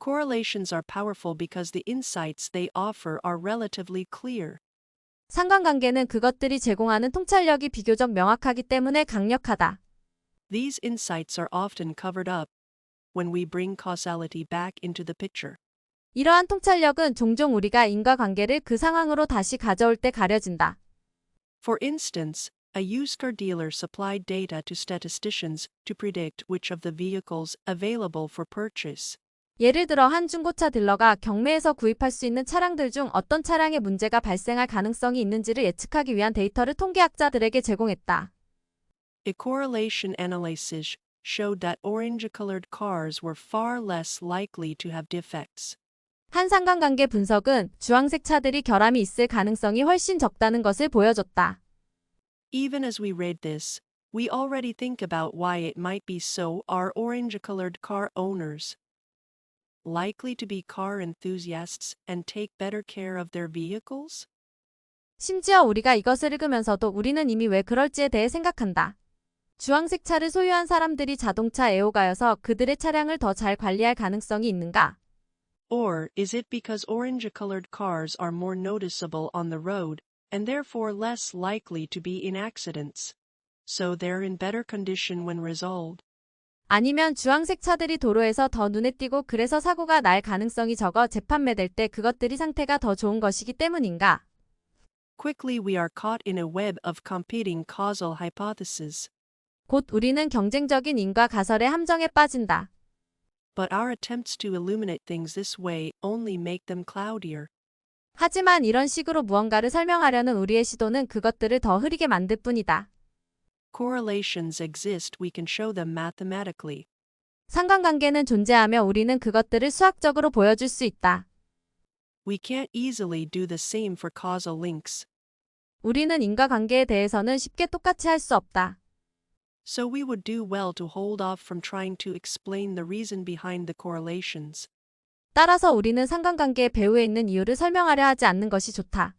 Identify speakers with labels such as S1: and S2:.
S1: Correlations are powerful because the insights they offer are relatively clear.
S2: 상관관계는 그것들이 제공하는 통찰력이 비교적 명확하기 때문에 강력하다.
S1: These insights are often covered up when we bring causality back into the picture.
S2: 이러한 통찰력은 종종 우리가 인과관계를 그 상황으로 다시 가져올 때 가려진다.
S1: For instance, a used car dealer supplied data to statisticians to predict which of the vehicles available for purchase.
S2: 예를 들어 한 중고차 딜러가 경매에서 구입할 수 있는 차량들 중 어떤 차량에 문제가 발생할 가능성이 있는지를 예측하기 위한 데이터를 통계학자들에게 제공했다.
S1: A correlation analysis showed that orange-colored cars were far less likely to have defects.
S2: 한 상관관계 분석은 주황색 차들이 결함이 있을 가능성이 훨씬 적다는 것을 보여줬다.
S1: Even as we read this, we already think about why it might be so are orange-colored car owners likely to be car enthusiasts and take better care of their vehicles?
S2: 심지어 우리가 이것을 읽으면서도 우리는 이미 왜 그럴지에 대해 생각한다. 주황색 차를 소유한 사람들이 자동차 애호가여서 그들의 차량을 더 잘 관리할 가능성이 있는가?
S1: Or is it because orange-colored cars are more noticeable on the road and therefore less likely to be in accidents? So they're in better condition when resolved.
S2: 아니면 주황색 차들이 도로에서 더 눈에 띄고 그래서 사고가 날 가능성이 적어 재판매될 때 그것들이 상태가 더 좋은 것이기 때문인가?
S1: Quickly we are caught in a web of competing causal hypotheses.
S2: 곧 우리는 경쟁적인 인과 가설의 함정에 빠진다.
S1: But our attempts to illuminate things this way only make them cloudier.
S2: 하지만 이런 식으로 무언가를 설명하려는 우리의 시도는 그것들을 더 흐리게 만들 뿐이다.
S1: Correlations exist, we can show them mathematically.
S2: 상관관계는 존재하며 우리는 그것들을 수학적으로 보여줄 수 있다.
S1: We can't easily do the same for causal links.
S2: 우리는 인과관계에 대해서는 쉽게 똑같이 할 수 없다.
S1: So we would do well to hold off from trying to explain the reason behind the correlations.
S2: 따라서 우리는 상관관계의 배후에 있는 이유를 설명하려 하지 않는 것이 좋다.